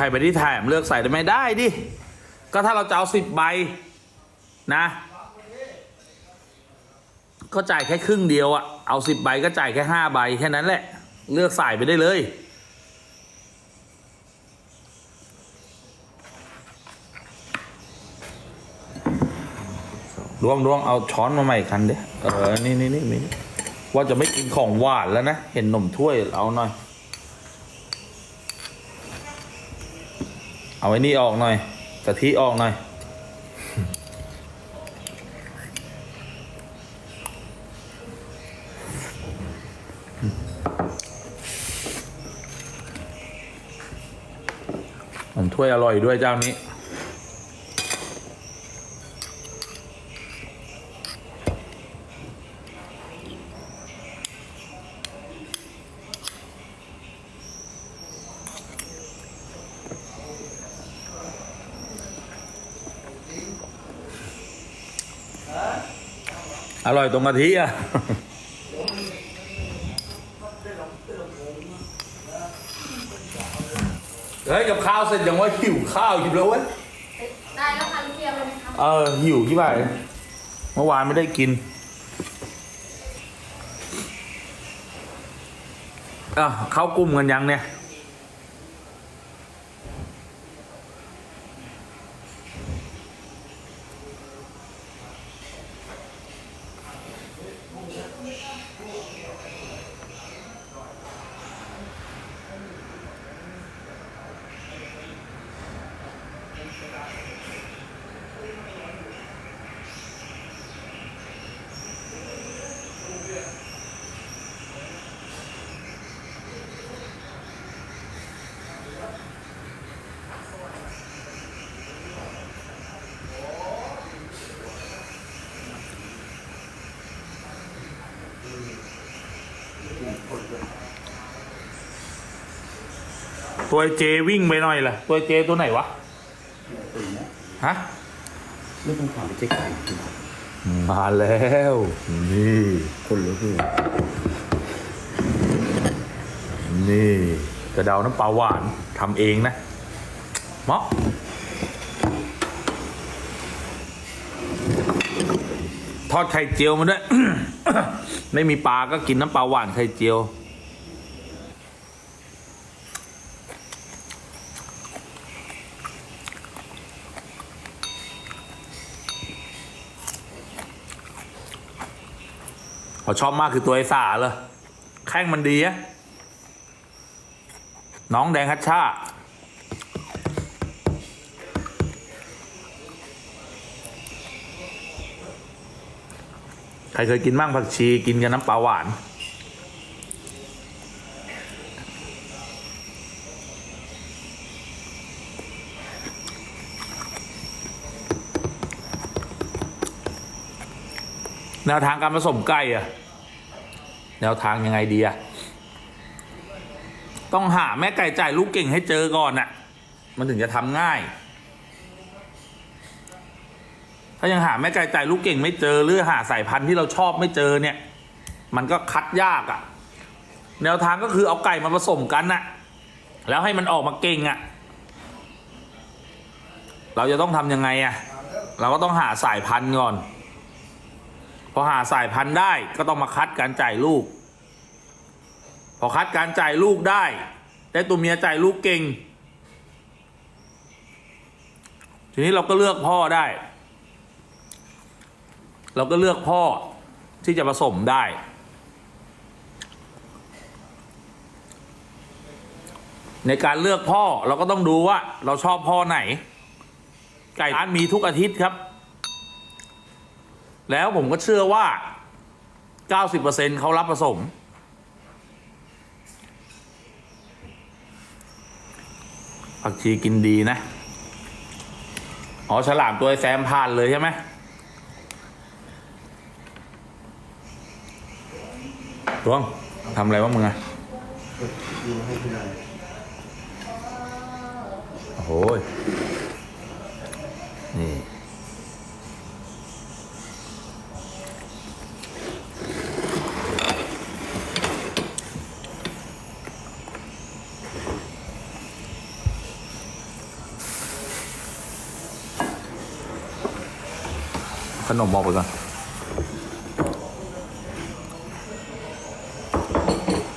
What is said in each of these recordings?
รไปที่แถมเลือกใส่ได้ไหมได้ดิ ก็ถ้าเราจะเอาสิบใบนะ ก็จ่ายแค่ครึ่งเดียวอะเอาสิบใบก็จ่ายแค่ห้าใบแค่นั้นแหละ เลือกใส่ไปได้เลยดวงดวงเอาช้อนมาใหม่คันเด้เออ นี่นี่นี่นี่ว่าจะไม่กินของหวานแล้วนะ เห็นนมถ้วยเอาหน่อย เอาไอ้นี่ออกหน่อยกะทิออกหน่อยนมถ้วยอร่อยด้วยเจ้านี้ ร่อยตรงกะทิอะเฮ้ยกับข้าวเสร็จยังว่าหิวข้าวหิวแล้วเว้ยได้แล้วค่ะลูกเดียวเลยไหมคะเออหิวที่บ้านเมื่อวานไม่ได้กินอะเข้ากลุ่มกันยังเนี่ย ตัวเจวิ่งไปหน่อยล่ะ ตัวเจตัวไหนวะฮะไม่ต้องถามไปเจ๊ไก่มาแล้ว นี่คนหรือคือนี่กระเดาน้ำปลาหวานทำเองนะเหมาะทอดไข่เจียวมาด้วย ไม่มีปลาก็กินน้ำปลาหวานไข่เจียว เขาชอบมากคือตัวไอ้สาเลยแข้งมันดีอะน้องแดงฮัชชาใครเคยกินบ้างผักชีกินกับน้ำปลาหวาน แนวทางการผสมไก่อะแนวทางยังไงดีอะต้องหาแม่ไก่จ่ายลูกเก่งให้เจอก่อนอะมันถึงจะทำง่าย ถ้ายังหาแม่ไก่จ่ายลูกเก่งไม่เจอหรือหาสายพันธุ์ที่เราชอบไม่เจอเนี่ย มันก็คัดยากอะแนวทางก็คือเอาไก่มาผสมกันน่ะ แล้วให้มันออกมาเก่งอะเราจะต้องทำยังไงอะเราก็ต้องหาสายพันธุ์ก่อน พอหาสายพันธุ์ได้ก็ต้องมาคัดการจ่ายลูก พอคัดการจ่ายลูกได้ ได้ตัวเมียจ่ายลูกเก่ง ทีนี้เราก็เลือกพ่อได้ เราก็เลือกพ่อที่จะผสมได้ ในการเลือกพ่อเราก็ต้องดูว่าเราชอบพ่อไหน ไก่ร้านมีทุกอาทิตย์ครับ แล้วผมก็เชื่อว่า 90%เขารับผสม ผักชีกินดีนะ อ๋อ ฉลามตัวแซมผ่านเลยใช่ไหมตวงทำอะไรวะมึงอะโอ้โห นมออกไปก่อน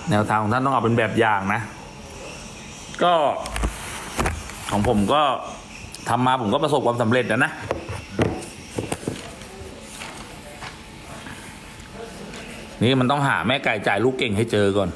แนวทางของท่านต้องเอาเป็นแบบอย่างนะ ก็ ของผมก็ทำมาผมก็ประสบความสำเร็จแล้วนะ นี่มันต้องหาแม่ไก่จ่ายลูกเก่งให้เจอก่อน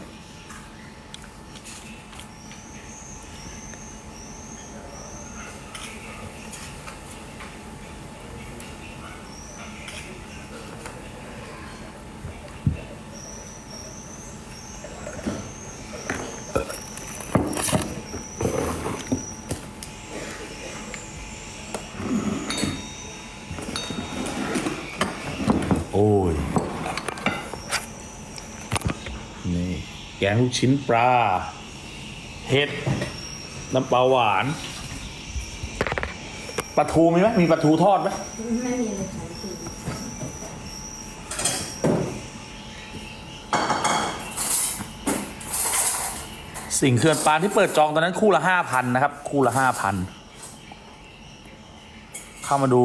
โอ้ย นี่ แก งลูกชิ้นปลา เห็ด น้ำปลาหวาน ปลาทูมีไหมมีปลาทูทอดไหมไม่มีเลยค่ะสิ่งเขื่อนปลาที่เปิดจองตอนนั้นคู่ละห้าพันนะครับ คู่ละห้าพันเข้ามาดู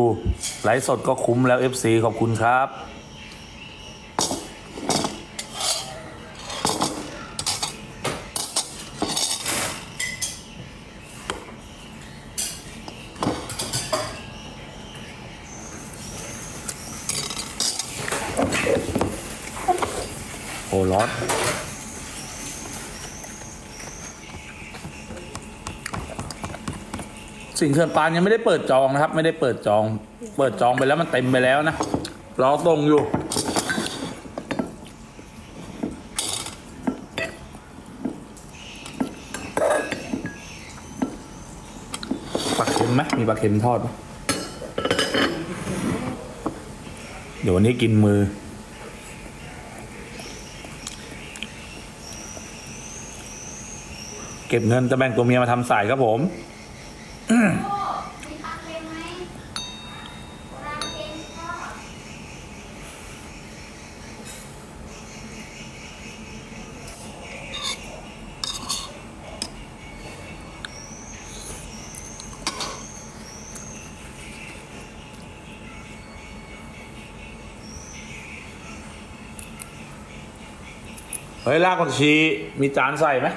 ไลฟ์สดก็คุ้มแล้ว FC ขอบคุณครับ โอ้ร้อนสิ่งเขื่อนปานยังไม่ได้เปิดจองนะครับ ไม่ได้เปิดจอง เปิดจองไปแล้วมันเต็มไปแล้วนะรอตรงอยู่ ปลาเค็มไหมมีปลาเค็มทอดไหมเดี๋ยววันนี้กินมือ เก็บเงินจะแบ่งตัวเมียมาทำสายครับผมเล็กไหมร้านเองก็เฮ้ยลากผักชีมีจานใส่ไหม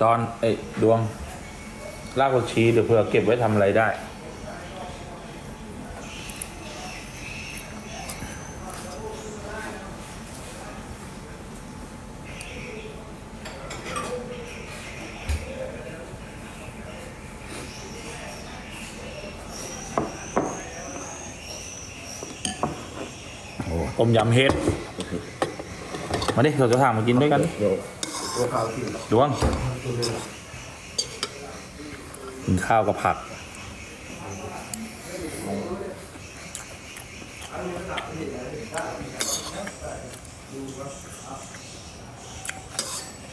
จอนเอ้ยดวงลากผักชีเดี๋ยวเผื่อเก็บไว้ทำอะไรได้ โอ้ต้มยำเห็ด มาดิเราจะถามมากินด้วยกันเดี๋ยวตัวข้าวที่ ดวง กินข้าวกับผัก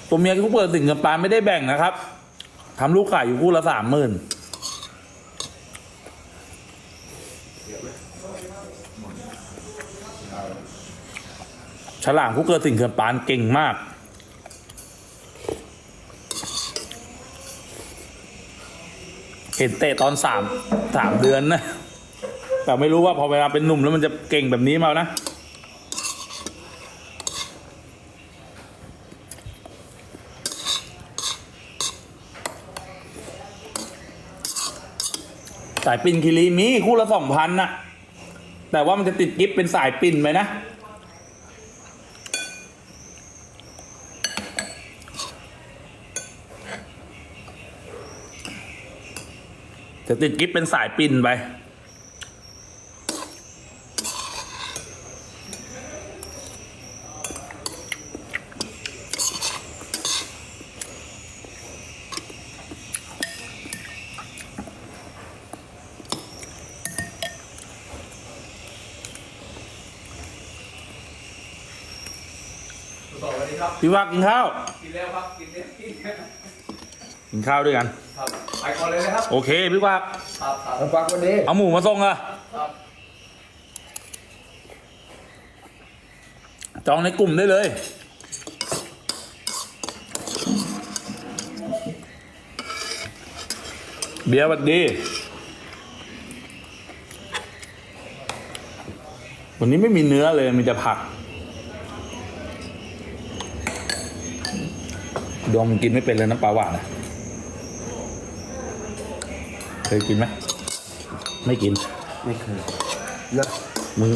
ตัวเมียที่เปิดสิงกับปลาไม่ได้แบ่งนะครับทำลูกไก่อยู่คู่ละสามหมื่นฉลามผู้เกิดสิ่งเขื่อนปานเก่งมาก เห็นเตะตอนสามสามเดือนนะ แต่ไม่รู้ว่าพอเวลาเป็นหนุ่มแล้วมันจะเก่งแบบนี้มานะ สายปินคิรีมีคู่ละสองพันนะแต่ว่ามันจะติดกิฟเป็นสายปินไหมนะ จะติดกิฟเป็นสายปินไปสวัสดีครับพี่ว่ากินข้าว กินแล้วครับ กินแล้วกินแล้ว กินข้าวด้วยกัน ครับไปก่อนเลยนะครับ โอเคพี่ว่าครับครับมาฟังวันนี้เอาหมูมาส่งอะครับจองในกลุ่มได้เลย เบียร์สวัสดี วันนี้ไม่มีเนื้อเลยมีแต่ผักดอมกินไม่เป็นเลยน้ำปลาหวานนะ เคยกินไหมไม่กิน ไม่เคยเลิกมึง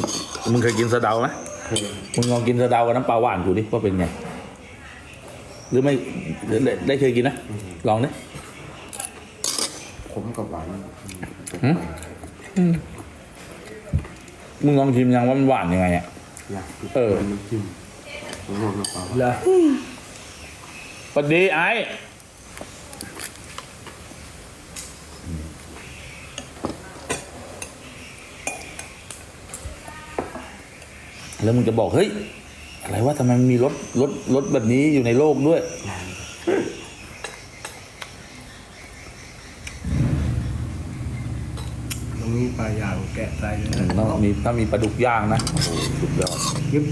มึงเคยกินสะเดาไหมเคยมึงลองกินสะเดากับน้ำปลาหวานดูดิว่าเป็นไง หรือไม่หรือได้ได้เคยกินนะลองดิผมกับหวานหืมมึงลองชิมยังว่ามันหวานยังไงอะอยากกินเออ น้ำจิ้มผมลองน้ำเปล่าเหรอสวัสดีไอ้ แล้วมึงจะบอกเฮ้ยอะไรวะทำไมมันมีรถรถรถแบบนี้อยู่ในโลกด้วย ตรงนี้ปลาย่างแกะใส่เลยนะต้องมีถ้ามีปลาดุกย่างนะโอ้โหสุดยอดยิบ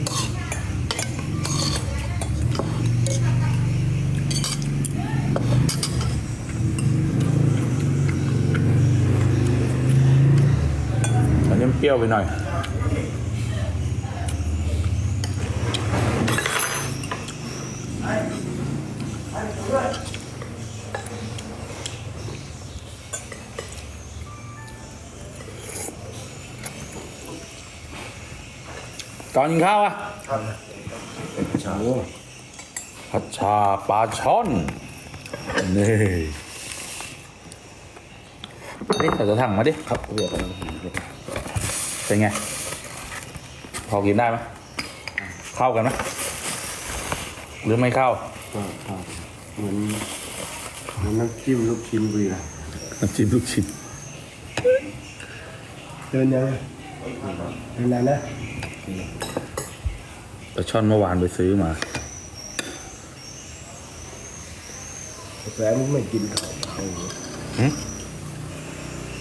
อันนี้มันเปรี้ยวไปหน่อย ตอนกินข้าวอะชาผัดชาปลาช่อน นี่ นี่ใส่กระถังมาดิ ครับเรียกอะไรเป็นไง พอกินได้ไหมเข้ากันไหม หรือไม่เข้าก็ก็เหมือนเหมือนน้ำจิ้มลูกชิ้นเรือน้ำจิ้มลูกชิ้นเดินยังเดินนานนะปลาช่อนเมื่อวานไปซื้อมาแฟนมึงไม่กินข้าวเขาหึ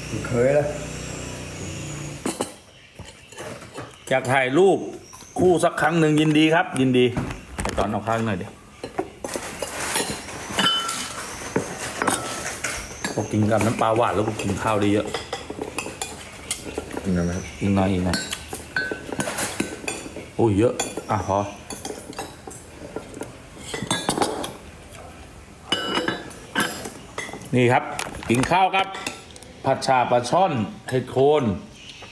มึงเคยแล้วอยากถ่ายรูปคู่สักครั้งหนึ่งยินดีครับ ยินดี ไอตอนเอาข้างหน่อยเดี๋ยวพอกินกับน้ำปลาหวานแล้วก็กินข้าวได้เยอะกินอะไรครับอีกหน่อยอีกหน่อยโอ้ยเยอะ อะพอนี่ครับ กินข้าวครับ ผัดชาปลาช่อนเห็ดโคน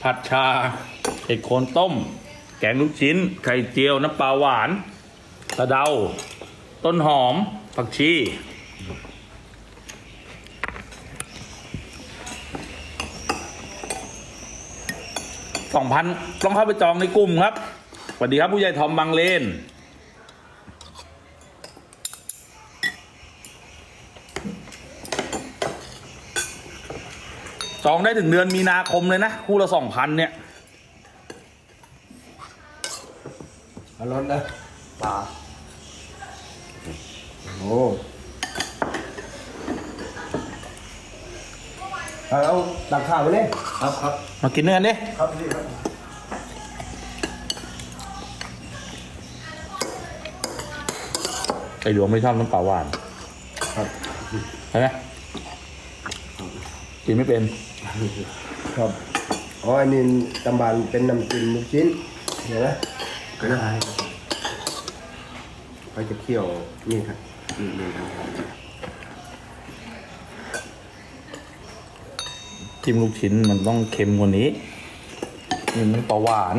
ผัดชาเห็ดโคนต้ม แกงลูกชิ้น ไข่เจียว น้ำปลาหวาน กระเดา ต้นหอม ผักชี สองพันต้องเข้าไปจองในกลุ่มครับ สวัสดีครับผู้ใหญ่ทอมบางเลน จองได้ถึงเดือนมีนาคมเลยนะ คู่ละสองพันเนี่ย เอารถนะปลา เอาเอาตักข้าวมาเลยครับครับมากินเนื้อดิครับพี่ครับไอหลวงไม่ชอบน้ำปลาหวานครับใช่ไหมกินไม่เป็นครับอ๋ออันนี้ตำบานเป็นน้ำจิ้มลูกชิ้นเห็นไหมก็ได้ครับเขาจะเคี่ยวนี่ครับนี่เลยครับ จิ้มลูกชิ้นมันต้องเค็มกว่านี้นี่มันปลาหวาน